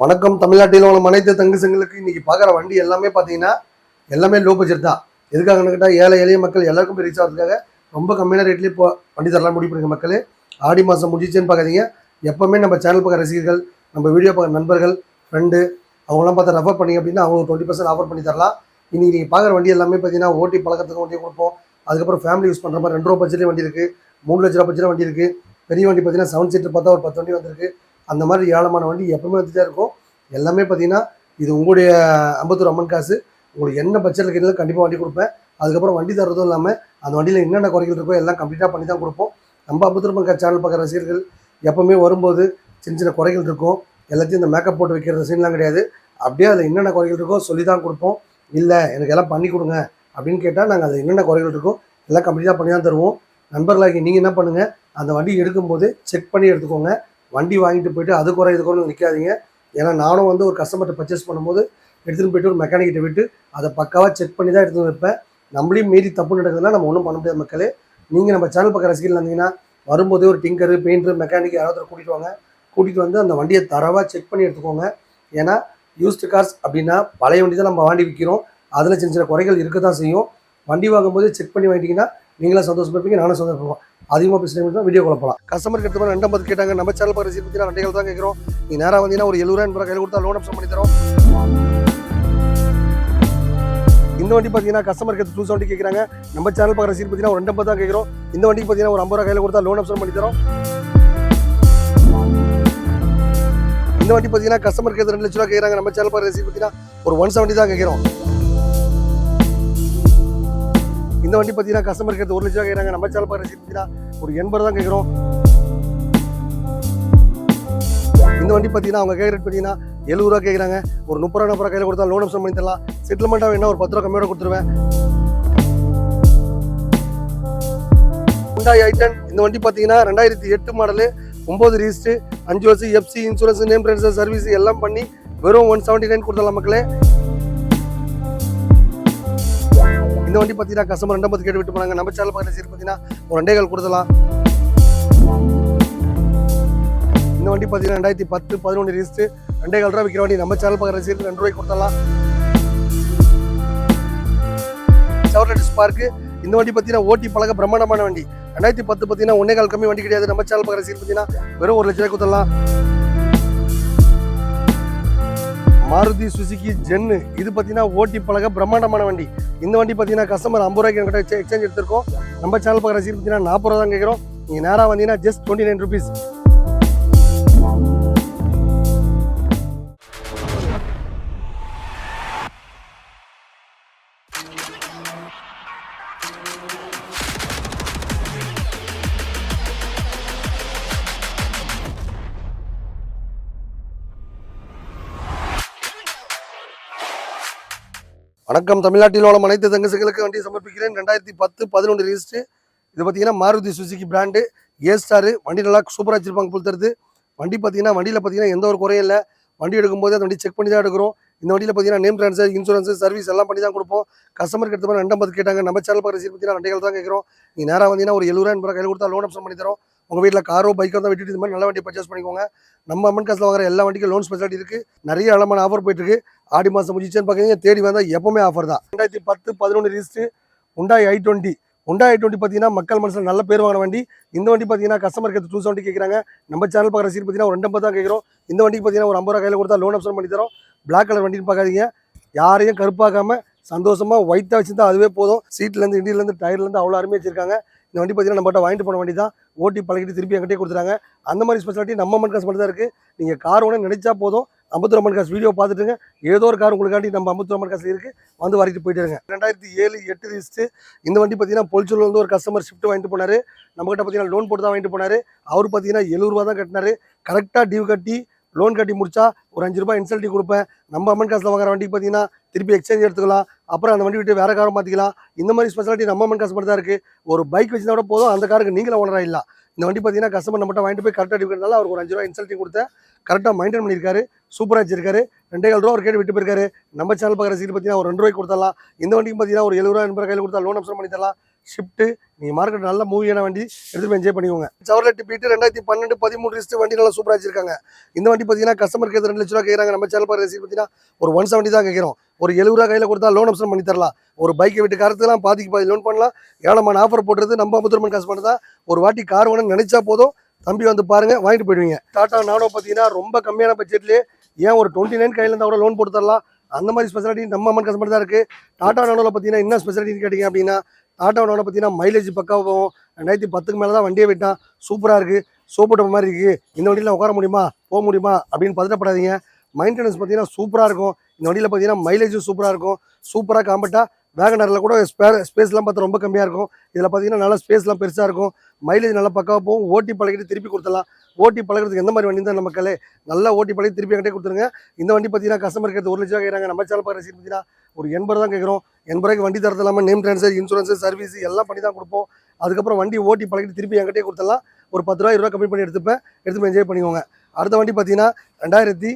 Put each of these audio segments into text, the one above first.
வணக்கம். தமிழ்நாட்டில் உள்ள அனைத்து தங்குசங்களுக்கு இன்னைக்கு பார்க்குற வண்டி எல்லாமே பார்த்தீங்கன்னா எல்லாமே லோ பட்ஜெட் தான். எதுக்காகன்னு கேட்டால் ஏழை எளிய மக்கள் எல்லாருக்கும் ரீச் ஆகிறதுக்காக ரொம்ப கம்மியான ரேட்லேயே இப்போ வண்டி தரலாம் முடிவு பண்ணுங்க மக்கள். ஆடி மாதம் முடிச்சுன்னு பார்க்காதீங்க எப்போவுமே நம்ம சேனல் பார்க்குற ரசிகர்கள் நம்ம வீடியோ பார்க்குற நண்பர்கள் ஃப்ரெண்டு அவங்களாம் பார்த்து ரெஃபர் பண்ணி அப்படின்னா அவங்க டுவெண்ட்டி பர்சன்ட் ஆஃபர் பண்ணி தரலாம். இன்னைக்கு நீங்கள் பார்க்குற வண்டி எல்லாமே பார்த்தீங்கன்னா ஓட்டி பழக்கத்துக்கு வண்டியை கொடுப்போம். அதுக்கப்புறம் ஃபேமிலி யூஸ் பண்ணுற மாதிரி ரெண்டு ரூபா பட்ஜெட்லேயே வண்டி இருக்குது மூணு லட்ச ரூபா பட்ஜெட் வண்டி இருக்குது பெரிய வண்டி பார்த்தீங்கன்னா செவன் சீட்டர் பார்த்தா ஒரு பத்து வண்டி வந்திருக்கு. அந்த மாதிரி ஏழமான வண்டி எப்பவுமே வந்துட்டே இருக்கும். எல்லாமே பார்த்தீங்கன்னா இது உங்களுடைய ஐம்பத்தூர் அம்மன் காசு. உங்களுக்கு என்ன பட்ஜெட்டில் கேட்டாலும் கண்டிப்பாக வண்டி கொடுப்பேன். அதுக்கப்புறம் வண்டி தரதும் இல்லாமல் அந்த வண்டியில் என்னென்ன குறைகள் இருக்கோ எல்லாம் கம்ப்ளீட்டாக பண்ணி தான் கொடுப்போம். நம்ம அம்பத்தூர் அம்மன் காசு சேனல் பார்க்குற ரசிகர்கள் எப்பவுமே வரும்போது சின்ன சின்ன குறைகள் இருக்கும். எல்லாத்தையும் இந்த மேக்கப் போட்டு வைக்கிற சீன்லாம் கிடையாது. அப்படியே அதில் என்னென்ன குறைகள் இருக்கோ சொல்லி தான் கொடுப்போம். இல்லை எனக்கு எல்லாம் பண்ணி கொடுங்க அப்படின்னு கேட்டால் நாங்கள் அதில் என்னென்ன குறைகள் இருக்கோ எல்லாம் கம்ப்ளீட்டாக பண்ணி தான் தருவோம். நண்பர்களாகி நீங்கள் என்ன பண்ணுங்கள் அந்த வண்டி எடுக்கும்போது செக் பண்ணி எடுத்துக்கோங்க. வண்டி வாங்கிட்டு போயிட்டு அது குறை இது குறைன்னு நிற்காதீங்க ஏன்னா நானும் வந்து ஒரு கஸ்டமர்கிட்ட பர்ச்சேஸ் பண்ணும்போது எடுத்துகிட்டு போயிட்டு ஒரு மெக்கானிக்கிட்ட விட்டு அதை பக்காவாக செக் பண்ணி தான் எடுத்துகிட்டு வைப்பேன் நம்மளையும் மீறி தப்பு நடக்குதுன்னா நம்ம ஒன்றும் பண்ண முடியாது மக்களே. நீங்கள் நம்ம சேனல் பக்கம் ரசிகர்கள் இருந்தீங்கன்னா வரும்போதே ஒரு டிங்கரு பெயிண்டர் மெக்கானிக் யாராவது ஒருத்தரை கூட்டிகிட்டு வாங்க. கூட்டிகிட்டு வந்து அந்த வண்டியை தரவாக செக் பண்ணி எடுத்துக்கோங்க. ஏன்னா யூஸ்டு கார்ஸ் அப்படின்னா பழைய வண்டி தான் நம்ம வாண்டி விற்கிறோம் அதில் சின்ன சின்ன குறைகள் இருக்க தான் செய்யும். வண்டி வாங்கும்போது செக் பண்ணி வாங்கிட்டீங்கன்னா நீங்களும் சந்தோஷப்படுவீங்க நானும் சந்தோஷப்படுவோம் அதிகமாக பேசினா வீடியோ வீடியோ போகலாம் கஸ்டமர் எடுத்து ரெண்டு கேட்டாங்க நம்ம சேனல் பார்த்து சீட் பற்றி ரெண்டு தான் கேட்குறோம். நீ நேராக வந்தீங்கன்னா ஒரு எழுபது ரூபாய் கையில் கொடுத்தா லோன் ஆப்ஷன் பண்ணி தரோம். இந்த வண்டி பார்த்தீங்கன்னா கஸ்டமர் கேட்டு டூ செவன்ட்டி கேட்குறாங்க நம்ம சேனல் பார்க்குற சீட் பார்த்தீங்கன்னா ஒரு ரெண்டு தான் கேட்குறோம். இந்த வண்டிக்கு பார்த்தீங்கன்னா ஒரு ஐம்பது ரூபா கையில் கொடுத்தா லோன் ஆப்ஷன் பண்ணி தரோம். இந்த வண்டி பார்த்தீங்கன்னா கஸ்டமர் கேட்டு ரெண்டு லட்ச ரூபா கேட்குறாங்க நம்ம சேனல் பார்க்குற சீட் பார்த்தீங்கன்னா ஒரு ஒன் செவன்ட்டி தான் கேட்குறோம். இந்த வண்டி பார்த்தீங்கன்னா கஸ்டமர் கேட்டு ஒரு லட்ச ரூபா கேட்குறாங்க நம்ம சாலை பார்க்குற பார்த்தீங்கன்னா ஒரு எண்பது தான் கேட்குறோம் இந்த வண்டி பார்த்தீங்கன்னா அவங்க கேட்குற பார்த்தீங்கன்னா எழுபது ரூபா கேட்குறாங்க ஒரு முப்பது ரூபா நாற்பது கையில் கொடுத்தா லோன் ஆப்ஷன் பண்ணி தரலாம். செட்டில்மெண்ட்டாக வேணா ஒரு பத்து ரூபா கம்மியோட கொடுத்துருவேன். ஹுண்டாய் ஐட்டன் இந்த வண்டி பார்த்தீங்கன்னா ரெண்டாயிரத்தி எட்டு மாடலு ஒம்பது ரிஜிஸ்ட்ரு அஞ்சு வருஷம் FC insurance name transfer service எல்லாம் பண்ணி வெறும் ஒன் செவன்ட்டி நைன் கொடுத்துடலாம் மக்களே. இந்த வண்டி பார்த்தீங்கன்னா கஸ்டமர் ரெண்டு கேட்டு விட்டு போனாங்க. நம்ம சேனல் பார்க்குற சரி பார்த்தீங்கன்னா ஒரு ரெண்டே கால் கொடுத்தலாம் இந்த வண்டி பார்த்தீங்கன்னா ரெண்டாயிரத்தி பத்து பதினொன்று ரிஜிஸ்ட்ரு ரெண்டே கால் ரூபா விற்கிற வண்டி நம்ம சேனல் பார்க்குற சரி ரெண்டு ரூபாய்க்கு கொடுத்தலாம் செவர்லெட் ஸ்பார்க்கு இந்த வண்டி பார்த்தீங்கன்னா ஓட்டி பழக பிரம்மாண்டமான வண்டி. ரெண்டாயிரத்தி பத்து பார்த்தீங்கன்னா ஒன்னே கால் கம்மி வண்டி கிடையாது. நம்ம சேனல் பார்க்குற சீட் பார்த்தீங்கன்னா வெறும் ஒரு லட்ச ரூபாய் கொடுத்தலாம் மாருதி சுசுகி ஜென்னு இது பார்த்தீங்கன்னா ஓட்டி பழக பிரம்மாண்டமான வண்டி. இந்த வண்டி பார்த்தீங்கன்னா கஸ்டமர் ஐம்பது ரூபாய்க்கு என்கிட்ட எக்ஸ்சேஞ்ச் எடுத்திருக்கோம். நம்ம சேனல் பார்க்குற சீர் பார்த்தீங்கன்னா நாற்பது ரூபா தான் கேட்குறோம். நீங்கள் நேராக வந்தீங்கன்னா ஜஸ்ட் டுவெண்ட்டி நைன் ருபீஸ் வணக்கம். தமிழ்நாட்டில் உள்ள அனைத்து தங்கசங்களுக்கு வண்டி சமர்ப்பிக்கிறேன். ரெண்டாயிரத்தி பத்து பதினொன்று ரிஜிஸ்ட்ரு இது பார்த்தீங்கன்னா Maruti Suzuki brand A star வண்டி நல்லா சூப்பராக வச்சிருப்பாங்க புல் தருது வண்டி பார்த்தீங்கன்னா வண்டியில் பார்த்தீங்கன்னா எந்த ஒரு குறையும் இல்லை. வண்டி எடுக்கும்போது அந்த வண்டி செக் பண்ணி தான் எடுக்கிறோம். இந்த வண்டியில் பார்த்தீங்கன்னா நேம் ட்ரான்ஸ்ஃபர் இன்சூரன்ஸ் சர்வீஸ் எல்லாம் பண்ணி தான் கொடுப்போம். கஸ்டமருக்கு கிட்ட மாதிரி ரெண்டம்பது கேட்டாங்க. நம்ம சேனல் பார்க்குற சீர் பார்த்தீங்கன்னா வண்டிகள் தான் கேட்குறோம். நீங்கள் நேராக வந்தீங்கன்னா ஒரு எழுபது ரூபாய் கையில் கொடுத்தா லோன் ஆப்ஷன் பண்ணி தரோம். உங்கள் வீட்டில் காரோ பைக்கோ தான் விட்டுட்டு இந்த மாதிரி நல்ல வண்டி பர்ச்சேஸ் பண்ணிக்கோங்க. நம்ம அம்மன் காசில் வாங்குற எல்லா வண்டிக்கும் லோன் ஸ்பெஷாலிட்டி இருக்குது நிறைய அளமான ஆஃபர் போயிட்டுருக்கு ஆடி மாதம் முடிச்சுன்னு பார்க்குறீங்க தேடி வந்தால் எப்பவுமே ஆஃபர் தான். ரெண்டாயிரத்தி பத்து பதினொன்று ரிஜிஸ்ட்ரு உண்டாய் ஐ டுவெண்ட்டி உண்டாய் ஐ டுவெண்ட்டி பார்த்தீங்கன்னா மக்கள் மனசில் நல்ல பேர் வாங்கின வண்டி. இந்த வண்டி பார்த்தீங்கன்னா கஸ்டமர் கேட்டு டூ செவன்ட்டி கேட்குறாங்க நம்ம சேனல் பார்க்குற சீட் பார்த்தீங்கன்னா ஒரு ரெண்டு தான் கேட்குறோம் இந்த வண்டிக்கு பார்த்தீங்கன்னா ஒரு ஐம்பது ரூபா கையில் கொடுத்தா லோன் ஆப்ஷன் பண்ணி தரோம். பிளாக் கலர் வண்டின்னு பார்க்காதீங்க. யாரையும் கருப்பாக்காமல் சந்தோஷமாக ஒயிட்டாக வச்சுருந்தா அதுவே போதும். சீட்லேருந்து இண்டியிலேருந்து டயர்லேருந்து அவ்வளோ அருமையாக வச்சிருக்காங்க. இந்த வண்டி பார்த்தீங்கன்னா நம்மகிட்ட வாங்கிட்டு போன வண்டி தான். ஓட்டி பழகிட்டு திருப்பி என்கிட்டே கொடுத்துட்டாங்க. அந்த மாதிரி ஸ்பெஷாலிட்டி நம்ம மண் காசு மட்டும் தான் இருக்குது நீங்கள் கார் ஒன்று நினைச்சா போதும். அம்பத்தூர் அம்மன் காசு வீடியோ பார்த்துட்டுங்க ஏதோ ஒரு கார் உங்களுக்காண்டி நம்ம அம்பத்தூர் அம்மன் காசு இருக்குது வந்து வாரிட்டு போயிட்டுருங்க ரெண்டாயிரத்தி ஏழு எட்டு ரிஜிஸ்ட்டு இந்த வண்டி பார்த்தீங்கன்னா பொலிச்சூரில் வந்து ஒரு கஸ்டமர் ஷிஃப்ட் வாங்கிட்டு போனார். நம்மகிட்ட பார்த்தீங்கன்னா லோன் போட்டு தான் வாங்கிட்டு போனார். அவர் பார்த்தீங்கன்னா எழுபது ரூபா தான் கட்டினார் கரெக்டாக டியூ கட்டி லோன் கட்டி முடிச்சா ஒரு அஞ்சு ரூபாய் இன்சல்ட்டி கொடுப்பேன். நம்ம அம்மன் காசில் வாங்குற வண்டிக்கு பார்த்தீங்கன்னா திருப்பி எக்ஸ்சேஞ்ச் எடுத்துக்கலாம். அப்புறம் அந்த வண்டி விட்டு வேற காரை மாற்றிக்கலாம் இந்த மாதிரி ஸ்பெஷாலிட்டி நம்ம அம்மன் காசு மட்டும் தான் இருக்குது ஒரு பைக் வச்சுருந்தா கூட போதும். அந்த காருக்கு நீங்களும் ஓனராக இல்லை. இந்த வண்டி பார்த்தீங்கன்னா கஸ்டமர் நம்மகிட்ட வாங்கிட்டு போய் கரெக்டாக எடுக்கிறதுனால அவருக்கு ஒரு அஞ்சு ரூபா இன்சல்ட்டி கொடுத்தேன். கரெக்டாக மெயின்டைன் பண்ணியிருக்காரு. சூப்பராக வச்சிருக்காரு. ரெண்டே கால் ரூபா ஒரு கேட்டு விட்டு போயிருக்காரு. நம்ம சேனல் பார்க்குற சீட் பார்த்தீங்கன்னா ஒரு ரெண்டு ரூபாய்க்கு கொடுத்தலாம் இந்த வண்டிக்கு பார்த்தீங்கன்னா ஒரு எழுபது ரூபா எண்பது கையில் கொடுத்தா லோன் அப்சன் பண்ணி தரலாம். ஷிஃப்ட்டு நீங்கள் மார்க்கெட் நல்ல மூவியான வண்டி எடுத்து போய் என்ஜாய் பண்ணிக்கோங்க. சவர்லெட் பீட்டு ரெண்டாயிரத்தி பன்னெண்டு பதிமூணு லிஸ்ட்டு வண்டி நல்லா சூப்பராக வச்சிருக்காங்க. இந்த வண்டி பார்த்தீங்கன்னா கஸ்டமர் கேட்டு ரெண்டு லட்ச ரூபா கேட்குறாங்க நம்ம சேனல் பாரு ரசீது பார்த்தீங்கன்னா ஒரு ஒன் செவன்ட்டி தான் கேட்குறோம் ஒரு எழுபது ரூபா கையில் கொடுத்தா லோன் ஆப்ஷன் பண்ணி தரலாம். ஒரு பைக்கை விட்டு கருத்துலாம் பாதிக்கு பாதி லோன் பண்ணலாம். ஏழமான ஆஃபர் போடுறது நம்ம முத்திரமன் காசு பண்ணுறதா ஒரு வாட்டி கார் வேணும்னு நினைச்சா போதும். தம்பி வந்து பாருங்க வாங்கிட்டு போயிடுவீங்க. டாட்டா நானோ பார்த்தீங்கன்னா ரொம்ப கம்மியான பட்ஜெட்லேயே ஏன் ஒரு டுவெண்ட்டி நைன் கையில் இருந்தால் கூட லோன் போட்டு தரலாம். அந்த மாதிரி ஸ்பெஷாலிட்டி நம்ம அம்மன் கஸ்டமர் தான் இருக்குது டாடா நானோவில் பார்த்தீங்கன்னா என்ன ஸ்பெஷாலிட்டின்னு கேட்டிங்க அப்படின்னா ஆட்டோவில் பார்த்தீங்கன்னா மைலேஜ் பக்காவும் ரெண்டாயிரத்தி பத்துக்கு மேலே தான் வண்டியை விட்டான். சூப்பராக இருக்குது சோப்பு மாதிரி இருக்குது இந்த வண்டியில் உட்கார முடியுமா? போக முடியுமா? அப்படின்னு பதட்டப்படாதீங்க. மெயின்டெனன்ஸ் பார்த்தீங்கன்னா சூப்பராக இருக்கும். இந்த வண்டியில் பார்த்தீங்கன்னா மைலேஜும் சூப்பராக இருக்கும். சூப்பராக காம்பட்டாக வேகனரில் கூட ஸ்பேர் ஸ்பேஸ்லாம் பார்த்தா ரொம்ப கம்மியாக இருக்கும். இதில் பார்த்தீங்கன்னா நல்லா ஸ்பேஸ்லாம் பெருசாக இருக்கும். மைலேஜ் நல்லா பக்காவாக போகும். ஓட்டி பழகிட்டு திருப்பி கொடுத்துடலாம். ஓட்டி பழகிறதுக்கு எந்த மாதிரி வண்டி தான் நம்ம மக்களே நல்லா ஓட்டி பழகி திருப்பி என்கிட்ட கொடுத்துருங்க. இந்த வண்டி பார்த்தீங்கன்னா கஸ்டமர் கேட்டு ஒரு லட்சம் கேட்குறாங்க நம்ம சேனல் பார்க்குற பார்த்தீங்கன்னா ஒரு எண்பது தான் கேட்குறோம். எண்பது ரூபாய்க்கு வண்டி தரது இல்லாமல் நேம் ட்ரான்ஸ்ஃபர் இன்சூரன்ஸ் சர்வீஸ் எல்லாம் பண்ணி தான் கொடுப்போம். அதுக்கப்புறம் வண்டி ஓட்டி பழகிட்டு திருப்பி என்கிட்டே கொடுத்துடலாம். ஒரு பத்து ரூபா இருபா கம்மி பண்ணி எடுத்துப்பேன். எடுத்து என்ஜாய் பண்ணிக்கோங்க. அடுத்த வண்டி பார்த்தீங்கன்னா ரெண்டாயிரத்தி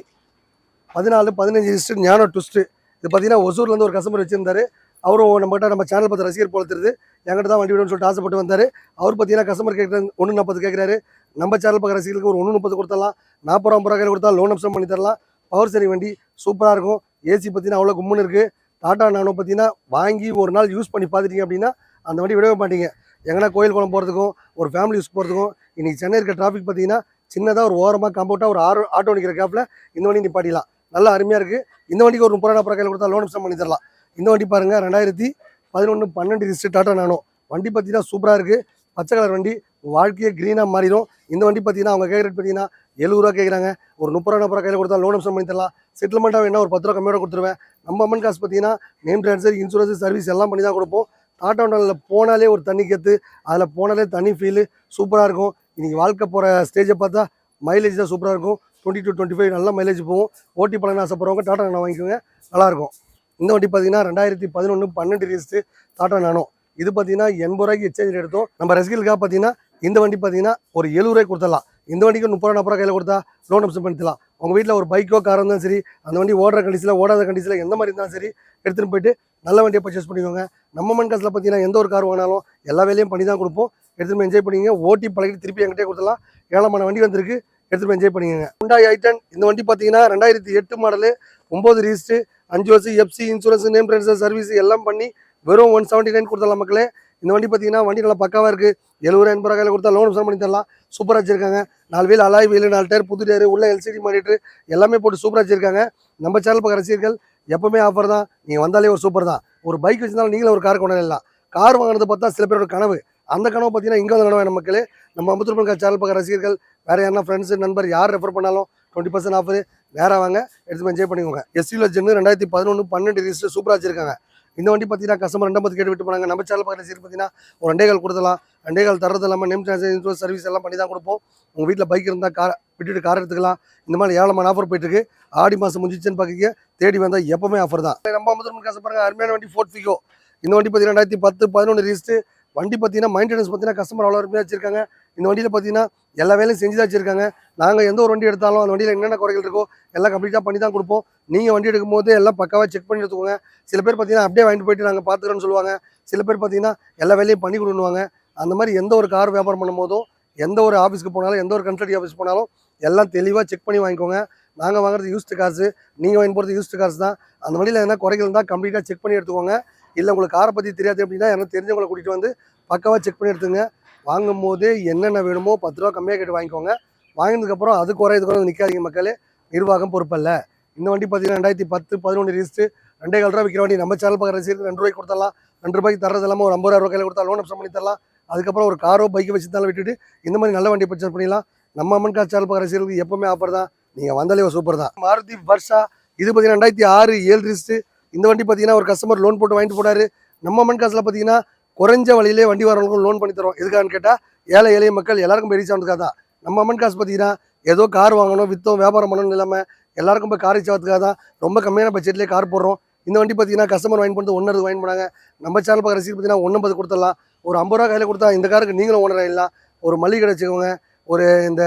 பதினாலு பதினஞ்சு லிஸ்ட்டு ஞானோ டுஸ்ட்டு இது பார்த்தீங்கன்னா ஒசூர்லேருந்து ஒரு கஸ்டமர் வச்சுருந்தாரு. அவரும் நம்மகிட்ட நம்ம சேனல் பார்த்து ரசிகர் போல தெரியுது. என்கிட்ட தான் வண்டி விடணும்னு சொல்லிட்டு ஆசைப்பட்டு வந்தார். அவர் பார்த்தீங்கன்னா கஸ்டமர் கேட்குற ஒன்று நாற்பது கேட்குறாரு நம்ம சேனல் பார்க்குற ரசிகர்களுக்கு ஒரு ஒன்று முப்பது கொடுத்தலாம் நாற்பது ரூபா கையில் கொடுத்தா லோன் அப்சம் பண்ணி தரலாம். பவர் சரி வண்டி சூப்பராக இருக்கும். ஏசி பார்த்தீங்கன்னா அவ்வளோ கும்முன்னு இருக்குது டாட்டா நானோ பார்த்தீங்கன்னா வாங்கி ஒரு நாள் யூஸ் பண்ணி பார்த்துட்டீங்க அப்படின்னா அந்த வண்டி விடவே மாட்டீங்க. எங்கன்னா கோயில் குளம் போகிறதுக்கும் ஒரு ஃபேமிலி யூஸ் போகிறதுக்கும் இன்றைக்கி சென்னை இருக்க டிராஃபிக் பார்த்தீங்கன்னா சின்னதாக ஒரு ஓரமாக கம்பவுட்டாக ஒரு ஆறு ஆட்டோ நிற்கிற கேப்பில் இந்த வண்டி பாடிலாம் நல்லா அருமையாக இருக்குது இந்த வண்டிக்கு ஒரு முப்பது ரூபா கையில் கொடுத்தா லோன் அப்சம் பண்ணி தரலாம். இந்த வண்டி பாருங்கள் ரெண்டாயிரத்தி பதினொன்று பன்னெண்டு ரிஜிஸ்டர் டாட்டா நானோ வண்டி பார்த்தீங்கன்னா சூப்பராக இருக்குது பச்சை கலர் வண்டி வாழ்க்கையே க்ரீனாக மாறிடும். இந்த வண்டி பார்த்தீங்கன்னா அவங்க கேட்குறது பார்த்தீங்கன்னா எழுபது ரூபா கேட்குறாங்க. ஒரு முப்பது ரூபா நாற்பது கையில் கொடுத்தா லோன் அம்சம் பண்ணி தரலாம் செட்டில்மெண்ட்டாக வேணா ஒரு பத்து ரூபா கம்மியோட கொடுத்துருவேன். நம்ம அம்மன் காசு பார்த்தீங்கன்னா நேம் ட்ரான்ஸ்ஃபர் இன்சூரன்ஸ் சர்வீஸ் எல்லாம் பண்ணி தான் கொடுப்போம் டாட்டா ஹோண்டலில் போனாலே ஒரு தண்ணி கற்று அதில் போனாலே தனி ஃபீலு சூப்பராக இருக்கும். இன்றைக்கி வாழ்க்கை போகிற ஸ்டேஜை பார்த்தா மைலேஜ் தான் சூப்பராக இருக்கும். டுவெண்ட்டி டு டுவெண்ட்டி ஃபைவ் நல்ல மைலேஜ் போகும். ஓட்டி பழங்க ஆசைப்படுறவங்க டாட்டா நான் வாங்கிக்கோங்க. நல்லாயிருக்கும் இந்த வண்டி பார்த்தீங்கன்னா ரெண்டாயிரத்தி பதினொன்று பன்னெண்டு ரிஜிஸ்ட்டு டாட்டா நானோ. இது பார்த்தீங்கன்னா எண்பது ரூபாய்க்கு எக்ஸ்சேஞ்ச் எடுத்தோம். நம்ம ரசிகர்களுக்காக பார்த்தீங்கன்னா இந்த வண்டி பார்த்தீங்கன்னா ஒரு எழுபது ரூபாய்க்கு கொடுத்துடலாம். இந்த வண்டிக்கு முப்பது ரூபா நாற்பது ரூபா கையில் கொடுத்தா லோன் அப்சன் பண்ணிக்கலாம் உங்கள் வீட்டில் ஒரு பைக்கோ காரோ இருந்தாலும் சரி அந்த வண்டி ஓடுற கண்டிஷனில் ஓடாத கண்டிஷனில் எந்த மாதிரி இருந்தாலும் சரி எடுத்துகிட்டு போயிட்டு நல்ல வண்டியை பர்ச்சேஸ் பண்ணிக்கோங்க. நம்ம மண் காசில் பார்த்தீங்கன்னா எந்த ஒரு கார் வாங்கினாலும் எல்லா வேலையும் பண்ணி தான் கொடுப்போம். எடுத்துகிட்டு போய் என்ஜாய் பண்ணிங்க ஓட்டி பழகிட்டு திருப்பி என்கிட்டே கொடுத்துலாம் ஏழமான வண்டி வந்திருக்கு. எடுத்துகிட்டு போய் என்ஜாய் பண்ணிக்கோங்க. ஹுண்டாய் ஐட்டன் இந்த வண்டி பார்த்தீங்கன்னா ரெண்டாயிரத்தி எட்டு மாடலு ஒம்பது ரிஜிஸ்ட்டு அஞ்சு வருஷம் FC insurance name transfer service எல்லாம் பண்ணி வெறும் ஒன் செவன்ட்டி நைன் கொடுத்தலாம் மக்களே. இந்த வண்டி பார்த்தீங்கன்னா வண்டி நல்லா பக்காவாக இருக்குது எழுபது ரூபா எண்பது ரூபாயில் கொடுத்தா லோன் பண்ணி தரலாம். சூப்பராக வச்சிருக்காங்க. நாலு வீல் அலாய் வீல் நாலு டயர் புது டயர் உள்ள எல்சிடி மானிட்டர் எல்லாமே போட்டு சூப்பராக வச்சிருக்காங்க. நம்ம சேனல் பக்கம் ரசிகர்கள் எப்பவுமே ஆஃபர் தான். நீங்கள் வந்தாலே ஒரு சூப்பர் தான். ஒரு பைக் வச்சிருந்தாலும் நீங்களும் ஒரு கார் கொண்டாடலாம் கார் வாங்கினது பார்த்தா சில பேரோட கனவு. அந்த கனவு பார்த்தீங்கன்னா இங்கே வந்து கனவு மக்களே. நம்ம அம்பத்தூர் சேனல் பக்கம் ரசிகர்கள் வேறு யாருன்னா ஃப்ரெண்ட்ஸு நண்பர் யார் ரெஃபர் பண்ணாலும் டுவெண்ட்டி பர்சன்ட் ஆஃபர் நேராக வாங்க எடுத்து என்ஜாய் பண்ணிக்கோங்க. எஸ்சியில் ஜென்னு ரெண்டாயிரத்தி பதினொன்று பன்னெண்டு ரிஜிஸ்டர் சூப்பராக வச்சிருக்காங்க. இந்த வண்டி பார்த்தீங்கன்னா கஸ்டமர் ரெண்டாம் பத்து கேட்டு விட்டு போனாங்க. நம்ம சேனல் பக்கத்தில் சீர் பார்த்தீங்கன்னா ஒரு ரெண்டே கால் கொடுத்தலாம் ரெண்டே கால் தரது இல்லாமல் நேம் இன்சூரன்ஸ் சர்வீஸ் எல்லாம் பண்ணி தான் கொடுப்போம். உங்கள் வீட்டில் பைக் இருந்தால் கார் விட்டுட்டு கார் எடுத்துக்கலாம். இந்த மாதிரி ஏழமான ஆஃபர் போயிட்டுருக்கு. ஆடி மாதம் முடிஞ்சிச்சுன்னு பார்க்க தேடி வந்தால் எப்பவுமே ஆஃபர் தான். நம்ம முதல் காசு அருமையான வண்டி ஃபோர்ட் ஃபிகோ இந்த வண்டி பார்த்தீங்கன்னா ரெண்டாயிரத்தி பத்து பதினொன்று ரிஜிஸ்டர் வண்டி பார்த்தீங்கன்னா மெயின்டெனன்ஸ் பார்த்தீங்கன்னா கஸ்டமர் அவ்வளோ அருமையாக வச்சிருக்காங்க. இந்த வண்டியில் பார்த்தீங்கன்னா எல்லா வேலையும் செஞ்சு தான் வச்சிருக்காங்க. நாங்கள் எந்த ஒரு வண்டி எடுத்தாலும் அந்த வண்டியில் என்னென்ன குறைகள் இருக்கோ எல்லாம் கம்ப்ளீட்டாக பண்ணி தான் கொடுப்போம். நீங்கள் வண்டி எடுக்கும்போது எல்லாம் பக்காவாக செக் பண்ணி எடுத்துக்கோங்க. சில பேர் பார்த்தீங்கன்னா அப்படியே வாங்கிட்டு போயிட்டு நாங்கள் பார்த்துக்கிறோன்னு சொல்லுவாங்க. சில பேர் பார்த்தீங்கன்னா எல்லா வேலையும் பண்ணி கொடுணுவாங்க அந்த மாதிரி எந்த ஒரு கார் வியாபாரம் பண்ணும்போதும் எந்த ஒரு ஆஃபீஸ்க்கு போனாலும் எந்த ஒரு கன்சல்டி ஆஃபீஸ் போனாலும் எல்லாம் தெளிவாக செக் பண்ணி வாங்கிக்கோங்க. நாங்கள் வாங்குறது யூஸ்டு காசு நீங்கள் வாங்கி போகிறது யூஸ்டு காசு தான். அந்த வண்டியில் எதனா குறைகள் இருந்தால் கம்ப்ளீட்டாக செக் பண்ணி எடுத்துக்கோங்க. இல்லை உங்களுக்கு காரை பற்றி தெரியாது அப்படின்னா எனக்கு தெரிஞ்சவங்களை கூட்டிகிட்டு வந்து பக்காவாக செக் பண்ணி எடுத்துங்க வாங்கும் போது என்னென்ன வேணுமோ பத்து ரூபா கம்மியாக கேட்டு வாங்கிக்கோங்க. வாங்கினதுக்கப்புறம் அது குறை இது குறை நிற்காதீங்க மக்களே. நிர்வாகம் பொறுப்பல்ல. இந்த வண்டி பார்த்தீங்கன்னா ரெண்டாயிரத்தி பத்து பதினொன்று ரிஜிஸ்ட்டு ரெண்டே கால் ரூபா விற்கிற வண்டி நம்ம சேனல் பார்க்குற ரசிகருக்கு ரெண்டு ரூபாய்க்கு கொடுத்தலாம் ரெண்டு ரூபாய்க்கு தரது இல்லாமல் ஒரு ஐம்பது ரூபா கையில் கொடுத்தா லோன் அப்சம் பண்ணி தரலாம். அதுக்கப்புறம் ஒரு காரோ பைக்கை வச்சுருந்தாலும் விட்டுட்டு இந்த மாதிரி நல்ல வண்டியை பர்ச்சேஸ் பண்ணிடலாம். நம்ம அம்மன் கார் சேனல் பார்க்குற ரசிகர்களுக்கு எப்பவுமே ஆஃபர் தான். நீங்கள் வந்தாலே ஒரு சூப்பர் தான். மாருதி வர்ஷா இது பார்த்தீங்கன்னா ரெண்டாயிரத்தி ஆறு ஏழு ரிஜிஸ்ட்டு இந்த வண்டி பார்த்தீங்கன்னா ஒரு கஸ்டமர் லோன் போட்டு வாங்கிட்டு போனார். நம்ம அம்மன் காசில் பார்த்தீங்கன்னா குறைஞ்ச வழியிலே வண்டி வரவங்களுக்கும் லோன் பண்ணி தரோம். எதுக்கான்னு கேட்டால் ஏழை எளிய மக்கள் எல்லாருக்கும் போய் தான். நம்ம அம்மன் காசு பார்த்தீங்கன்னா ஏதோ கார் வாங்கணும் வித்தோம் வியாபாரம் பண்ணணும் இல்லாமல் எல்லாருக்கும் போய் கார் ரீச் தான் ரொம்ப கம்மியான பட்ஜெட்லேயே கார் போடுறோம். இந்த வண்டி பார்த்தீங்கன்னா கஸ்டமர் வாங்கி பண்ணுறது ஒன்று வாங்கி போனாங்க. நம்ம சேனல் பார்க்குற ரசீது பார்த்தீங்கன்னா ஒன்று கொடுத்துடலாம். ஒரு ஐம்பது ரூபா கையில் கொடுத்தா இந்த காருக்கு நீங்களும் ஓனர் ஆகிடலாம் ஒரு மளிகை கடை வச்சுக்கோங்க. ஒரு இந்த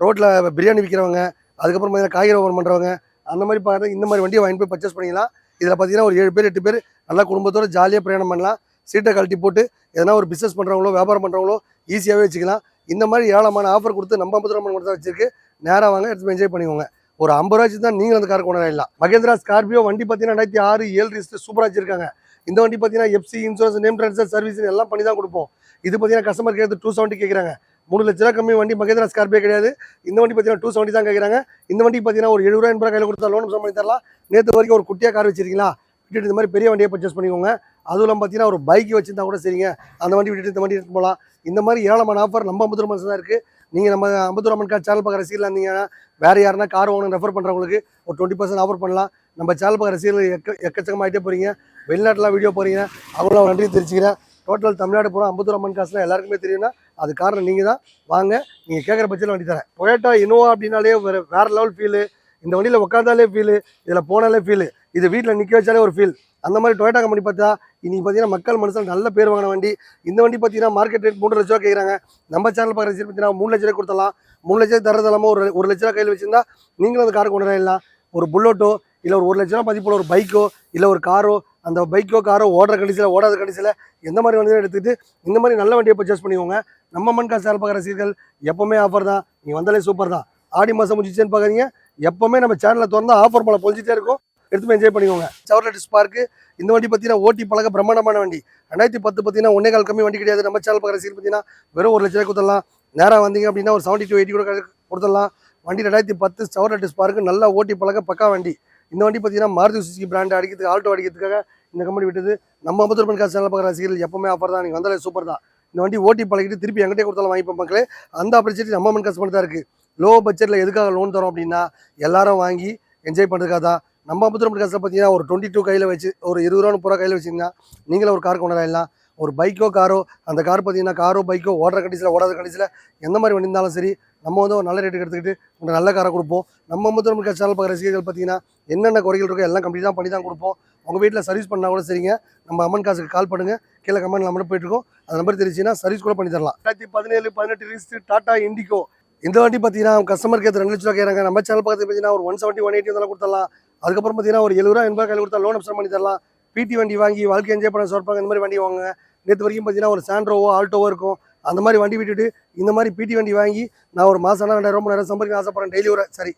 ரோட்டில் பிரியாணி விற்கிறவங்க அதுக்கப்புறம் பார்த்தீங்கன்னா காய்கறி ஓபன் பண்ணுறவங்க அந்த மாதிரி பார்த்தா இந்த மாதிரி வண்டியை வாங்கி போய் பர்ச்சேஸ் பண்ணிக்கலாம். இதில் பார்த்தீங்கன்னா ஒரு ஏழு பேர் எட்டு பேர் நல்லா குடும்பத்தோடு ஜாலியாக பிரயாணம் பண்ணலாம். சீட்டை கழட்டி போட்டு எதனா ஒரு பிஸ்னஸ் பண்ணுறவங்களோ வியாபாரம் பண்ணுறவங்களோ ஈஸியாகவே வச்சுக்கலாம். இந்த மாதிரி ஏராளமான ஆஃபர் கொடுத்து நம்ம ஐம்பது ரூபா தான் வச்சிருக்கு. நேராக வாங்க எடுத்து என்ஜாய் பண்ணிக்கோங்க. ஒரு ஐம்பது ரூபாய்க்கு தான் நீங்கள் அந்த கார் கொண்டு வரலாம் மகேந்திரா ஸ்கார்பியோ வண்டி பார்த்தீங்கன்னா ரெண்டாயிரத்தி ஆறு ஏழு ரிஸ்ட் சூப்பராக வச்சிருக்காங்க. இந்த வண்டி பார்த்தீங்கன்னா FC insurance name transfer service எல்லாம் பண்ணி தான் கொடுப்போம். இது பார்த்தீங்கன்னா கஸ்டமர் கேட்டு டூ செவன்ட்டி கேட்குறாங்க. மூணு லட்ச ரூபா கம்மி வண்டி மகேந்திரா ஸ்கார்பியோ கிடையாது. இந்த வண்டி பார்த்தீங்கன்னா டூ செவன்ட்டி தான் கேட்குறாங்க இந்த வண்டி பார்த்தீங்கன்னா ஒரு எழுபது ரூபாய் கையில் கொடுத்தா லோன் பண்ணி தரலாம். நேற்று வரைக்கும் ஒரு குட்டியாக கார் வச்சிருக்கீங்களா? விட்டுட்டு இந்த மாதிரி பெரிய வண்டியை பர்ச்சேஸ் பண்ணிக்கோங்க. அதுவும் இல்லாமல் பார்த்தீங்கன்னா ஒரு பைக் வச்சிருந்தா கூட சரிங்க. அந்த வண்டி விட்டுட்டு இந்த வண்டி எடுத்து போகலாம் இந்த மாதிரி ஏழமான ஆஃபர் நம்ம ஐம்பது ரூபா தான் இருக்குது நீங்கள் நம்ம ஐம்பது ரூபா கார் சேனல் பார்க்குற ரசிகர்கள் இருந்தீங்கன்னா வேறு யாருன்னா கார் வாங்கணும் ரெஃபர் பண்ணுறவங்களுக்கு ஒரு டுவெண்ட்டி பர்சன்ட் ஆஃபர் பண்ணலாம். நம்ம சேனல் பார்க்குற ரசிகர்கள் எக்க எக்கச்சக்கமாகிட்டே போகிறீங்க வெளிநாட்டுலாம் வீடியோ போகிறீங்க அவங்களும் நன்றி தெரிஞ்சுக்கிறேன் டோட்டல் தமிழ்நாடு பூரா ஐம்பது ரூபா காசுலாம் எல்லாருக்குமே தெரியும்னா அது காரணம் நீங்கள் தான் வாங்க நீங்கள் கேட்குற பட்சத்தில் வண்டி தரேன். டொயேட்டா இனோவா அப்படின்னாலே வேறு வேறு லெவல் ஃபீலு இந்த வண்டியில் உட்காந்தாலே ஃபீலு இதில் போனாலே ஃபீலு இது வீட்டில் நிற்க வச்சாலே ஒரு ஃபீல் அந்த மாதிரி டொயேட்டா கம்பெனி பார்த்தா இன்றைக்கி பார்த்தீங்கன்னா மக்கள் மனசில் நல்ல பேர் வாங்கின வண்டி. இந்த வண்டி பார்த்தீங்கன்னா மார்க்கெட் ரேட் மூணு லட்ச ரூபா கேட்குறாங்க நம்ம சேனல் பார்க்குற சீட் பார்த்தீங்கன்னா மூணு லட்ச ரூபா கொடுத்தலாம் மூணு லட்சம் தரது இல்லாமல் ஒரு ஒரு லட்ச ரூபா கையில் வச்சுருந்தா நீங்களும் அந்த கார் கொண்டு வரலாம். ஒரு புல்லோட்டோ இல்லை ஒரு ஒரு லட்ச ரூபா மதிப்புள்ள ஒரு பைக்கோ இல்லை ஒரு காரோ அந்த பைக்கோ காரோ ஓடுற கடைசியில் ஓடாத கடைசியில் எந்த மாதிரி வண்டியும் எடுத்துக்கிட்டு இந்த மாதிரி நல்ல வண்டியை பர்ச்சேஸ் பண்ணிக்கோங்க. நம்ம மண் காசு பார்க்குற ரசிகர்கள் எப்போவுமே ஆஃபர் தான். நீங்கள் வந்தாலே சூப்பர் தான். ஆடி மாதம் முடிச்சுன்னு பார்க்குறீங்க எப்போவுமே நம்ம சேனலில் திறந்தால் ஆஃபர் போல பொழிச்சிட்டே இருக்கும். எடுத்துமே என்ஜாய் பண்ணிக்கோங்க. சவர்லெட் ஸ்பார்க்கு இந்த வண்டி பார்த்தீங்கன்னா ஓட்டி பழக பிரம்மாண்டமான வண்டி. ரெண்டாயிரத்தி பத்து பார்த்தீங்கன்னா ஒன்னே கால் கம்மி வண்டி கிடையாது. நம்ம சேனல் பார்க்குற சீல் பார்த்தீங்கன்னா வெறும் ஒரு லட்ச ரூபாய் கொடுத்துடலாம். நேராக வந்தீங்க அப்படின்னா ஒரு செவன்ட்டி டூ எயிட்டி கூட கொடுத்துடலாம். வண்டி ரெண்டாயிரத்தி பத்து சவர்லெட் ஸ்பார்க்கு நல்லா ஓட்டி பழக பக்கா வண்டி. இந்த வண்டி பார்த்தீங்கன்னா மாருதி சுசுகி பிராண்ட் அடிக்கிறதுக்கு ஆல்டோ அடிக்கிறதுக்காக இந்த கம்பெனி விட்டது. நம்ம ஐம்பது காசு சேனல் பார்க்குற ரசிகர்கள் எப்பவுமே ஆஃபர் தான். நீங்கள் வந்தாலே சூப்பர் தான். இந்த வண்டி ஓட்டி பழகிட்டு திருப்பி எங்கிட்டே கொடுத்தாலும் வாங்கிப்போம் மக்களே. அந்த ஆப்பர்ச்சுனிட்டி நம்ம மண் காசு தான் இருக்குது லோ பட்ஜெட்டில் எதுக்காக லோன் தரோம் அப்படின்னா எல்லாரும் வாங்கி என்ஜாய் பண்ணுறதுக்காக தான். நம்ம ஐம்பது காசில் பார்த்தீங்கன்னா ஒரு டுவெண்ட்டி டூ கையில் வச்சு ஒரு இருபது ரூபா முப்பது ரூபா கையில் வச்சிங்கன்னா நீங்களே ஒரு கார் கொண்டாடலாம் ஒரு பைக்கோ காரோ அந்த கார் பார்த்தீங்கன்னா காரோ பைக்கோ ஓடுற கண்டிஷனில் ஓடாத கண்டிஷனில் எந்த மாதிரி வண்டி இருந்தாலும் சரி நம்ம வந்து ஒரு நல்ல ரேட்டுக்கு எடுத்துக்கிட்டு ஒரு நல்ல காரை கொடுப்போம். நம்ம ஐம்பது ரூபாய் சேனல் பார்க்குற ரசிகர்கள் பார்த்தீங்கன்னா என்னென்ன குறைகள் இருக்கோ எல்லாம் கம்ப்ளீட் தான் பண்ணி தான் கொடுப்போம். உங்கள் வீட்டில் சர்வீஸ் பண்ணால் கூட சரிங்க. நம்ம அம்மன் காசுக்கு கால் பண்ணுங்கள் கீழே கமெண்ட் நம்பர் போயிட்டுருக்கோம் அந்த நம்பர் தெரிஞ்சுன்னா சர்வீஸ் கூட பண்ணி தரலாம். ரெண்டாயிரத்தி பதினேழு பதினெட்டு ரிஸ்ட் டாட்டா இண்டிகோ இந்த வண்டி பார்த்தீங்கன்னா கஸ்டமர் ஏற்ற ரெண்டு லட்சம் ரூபா கேட்குறாங்க நம்ம சேனல் பார்த்து பார்த்தீங்கன்னா ஒரு ஒன் செவன்ட்டி ஒன் எயிட்டி வந்தாலும் கொடுத்துடலாம். அதுக்கப்புறம் பார்த்தீங்கன்னா ஒரு எழுபது ரூபா எண்பது கையில் கொடுத்தா லோன் அப்சர் பண்ணி தரலாம். பிடி வண்டி வாங்கி வாழ்க்கை என்ஜாய் பண்ண சொல்றாங்க. இந்த மாதிரி வண்டி வாங்க நேற்று வரைக்கும் பார்த்தீங்கன்னா ஒரு சாண்ட்ரோவோ ஆல்டோவோ இருக்கும். அந்த மாதிரி வண்டி விட்டுட்டு இந்த மாதிரி பிடி வண்டி வாங்கி நான் ஒரு மாதம் ரெண்டாயிரம் மூணாயிரம் சம்பாதிக்க ஆசைப்படுறேன். டெய்லி ஒரு சரி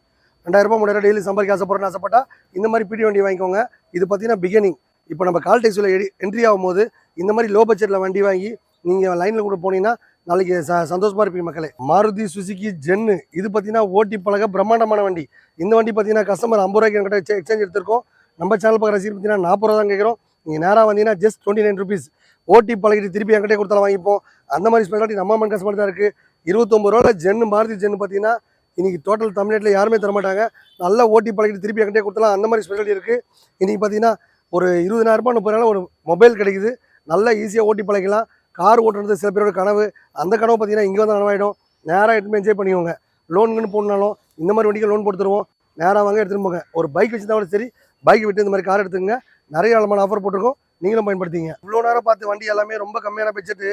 ரெண்டாயிரம் ரூபாய் மூணாயிரம் டெய்லி சம்பாதிக்க ஆசைப்படுறேன்னு ஆசைப்பட்டா இந்த மாதிரி பிடி வண்டி வாங்கிக்கோங்க. இது பார்த்தீங்கன்னா பிகினிங் இப்போ நம்ம கால் டேக்ஸில் என்ட்ரி ஆகும்போது இந்த மாதிரி லோ பட்ஜெட்டில் வண்டி வாங்கி நீங்கள் லைனில் கூட போனீங்கன்னா நாளைக்கு ச சந்தோஷமாக இருப்பீங்க மக்களே. மாருதி சுசுக்கி ஜென்னு இது பார்த்தீங்கன்னா ஓட்டி பழக பிரம்மாண்டமான வண்டி. இந்த வண்டி பார்த்தீங்கன்னா கஸ்டமர் ஐம்பது ரூபாய்க்கு என்கிட்ட எக்ஸ்சேஞ்ச் எடுத்திருக்கோம். நம்ம சேனல் பார்க்குற ரசீது பார்த்தீங்கன்னா நாற்பது ரூபா தான் கேட்குறோம். நீங்கள் நேராக வந்தீங்கன்னா ஜஸ்ட் டுவெண்ட்டி நைன் ருபீஸ் ஓட்டி பழகிட்டு திருப்பி என்கிட்ட கொடுத்தாலும் வாங்கிப்போம். அந்த மாதிரி ஸ்பெஷாலிட்டி நம்ம மண் கஸ்டமர் தான் இருக்குது இருபத்தொம்பது ரூபாயில் ஜென்னு மாருதி ஜென்னு பார்த்தீங்கன்னா இன்றைக்கி டோட்டல் தமிழ்நாட்டில் யாருமே தர மாட்டாங்க. நல்லா ஓட்டி பழகிட்டு திருப்பி என்கிட்ட கொடுத்தலாம் அந்த மாதிரி ஸ்பெஷாலிட்டி இருக்குது இன்றைக்கி பார்த்தீங்கன்னா ஒரு இருபதாயிரம் ரூபாய் ஒரு மொபைல் கிடைக்குது. நல்லா ஈஸியாக ஓட்டி பழகிக்கலாம். கார் ஓட்டுறது சில பேரோட கனவு. அந்த கனவு பார்த்தீங்கன்னா இங்கே வந்து நனவாயிடும். நேராக எடுத்து என்ஜாய் பண்ணிக்கோங்க. லோனுக்குன்னு போடனாலும் இந்த மாதிரி வண்டிக்கு லோன் போட்டுருவோம் நேராக வாங்க எடுத்துகிட்டு போங்க. ஒரு பைக் வச்சுருந்தா கூட சரி பைக் விட்டு இந்த மாதிரி கார் எடுத்துக்கங்க. நிறைய அளமான ஆஃபர் போட்டிருக்கோம். நீங்களும் பயன்படுத்திங்க. இவ்வளோ நேரம் பார்த்து வண்டி எல்லாமே ரொம்ப கம்மியான பட்ஜெட்டு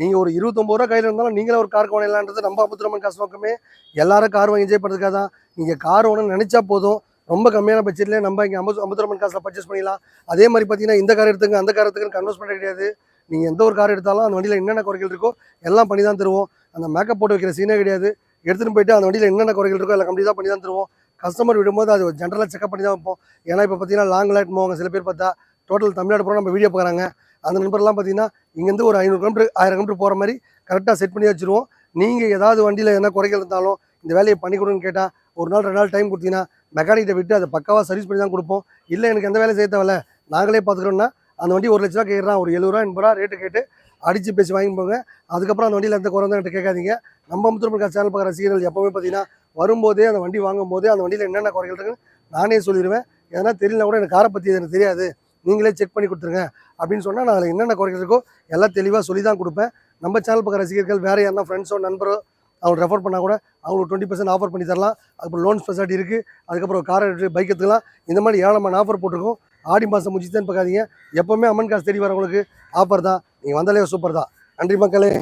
நீங்கள் ஒரு இருபத்தொம்பது ரூபா கையில் இருந்தாலும் நீங்களே ஒரு கார் வாங்கலான்றது நம்ம அபுத்திரமன் காசு நோக்கமே. எல்லாரும் கார் வாங்கி என்ஜாய் பண்ணுறதுக்காக தான். நீங்கள் கார் ஒன்று நினச்சா போதும். ரொம்ப கம்மியான பட்ஜெட்லேயே நம்ம இங்கே அம்பது அம்புத்திரமன் காசில் பர்ச்சேஸ் பண்ணிடலாம். அதே மாதிரி பார்த்தீங்கன்னா இந்த கார் எடுத்துங்க அந்த கார் எடுத்துங்க கன்வெர்ஸ் பண்ண கிடையாது. நீங்கள் எந்த ஒரு கார் எடுத்தாலும் அந்த வண்டியில் என்னென்ன குறைகள் இருக்கோ எல்லாம் பண்ணி தான் தருவோம். அந்த மேக்கப் போட்டு வைக்கிற சீனே கிடையாது. எடுத்துகிட்டு போயிட்டு அந்த வண்டியில் என்னென்ன குறைகள் இருக்கோ எல்லாம் கம்ப்ளீட்டாக பண்ணி தான் தருவோம். கஸ்டமர் விடும்போது அது ஜென்ரலாக செக்அப் பண்ணி தான் வைப்போம். ஏன்னா இப்போ பார்த்தீங்கன்னா லாங் லைட் போவாங்க சில பேர் பார்த்தா டோட்டல் தமிழ்நாடு பூரா நம்ம வீடியோ பார்க்குறாங்க. அந்த நண்பர்லாம் பார்த்தீங்கன்னா இங்கேருந்து ஒரு ஐநூறு கிலோமீட்டர் ஆயிரம் கிலோமீட்டர் போகிற மாதிரி கரெக்டாக செட் பண்ணி வச்சுருவோம். நீங்கள் ஏதாவது வண்டியில் என்ன குறைகள் இருந்தாலும் இந்த வேலையை பண்ணி கொடுன்னு கேட்டால் ஒரு நாள் ரெண்டு நாள் டைம் கொடுத்தீங்கன்னா மெக்கானிக்கிட்ட விட்டு அதை பக்காவாக சர்வீஸ் பண்ணி தான் கொடுப்போம். இல்லை எனக்கு எந்த வேலையும் செய்ய தேவையில்ல. நாங்களே பார்த்துக்கிறோன்னா அந்த வண்டி ஒரு லட்ச ரூபா கேட்குறான் ஒரு எழுபது ரூபா எண்பது ரூபா ரேட்டு கேட்டு அடித்து பேசி வாங்கி போங்க. அதுக்கப்புறம் அந்த வண்டியில் எந்த குறைந்த என்கிட்ட கேட்காதீங்க. நம்ம முத்துரமன் சேனல் பார்க்குற ரசிகர்கள் எப்போவுமே பார்த்தீங்கன்னா வரும்போதே அந்த வண்டி வாங்கும் போதே அந்த வண்டியில் என்னென்ன குறைகள் இருக்குன்னு நானே சொல்லிடுவேன். ஏன்னா தெரியல கூட எனக்கு காரை பற்றி எனக்கு தெரியாது. நீங்களே செக் பண்ணி கொடுத்துருங்க அப்படின்னு சொன்னால் நான் அதில் என்னென்ன குறைகள் இருக்கோ எல்லாம் தெளிவாக சொல்லி தான் கொடுப்பேன். நம்ம சேனல் பார்க்குற ரசிகர்கள் வேறு யாருன்னா ஃப்ரெண்ட்ஸோ நண்பரோ அவங்க ரெஃபர் பண்ணால் கூட அவங்களுக்கு டுவெண்ட்டி பர்சன்ட் ஆஃபர் பண்ணி தரலாம். அதுக்கப்புறம் லோன் ஃபெசிலிட்டி இருக்குது அதுக்கப்புறம் கார் எடுத்து பைக் எடுத்துக்கலாம். இந்த மாதிரி ஏழமான ஆஃபர் போட்டிருக்கோம். ஆடி மாதம் முடிச்சுதான் பார்க்காதீங்க. எப்போவுமே அம்மன் காசு தேடி வரவங்களுக்கு ஆஃபர் தான். நீங்கள் வந்தாலே சூப்பர் தான். நன்றி மக்களே.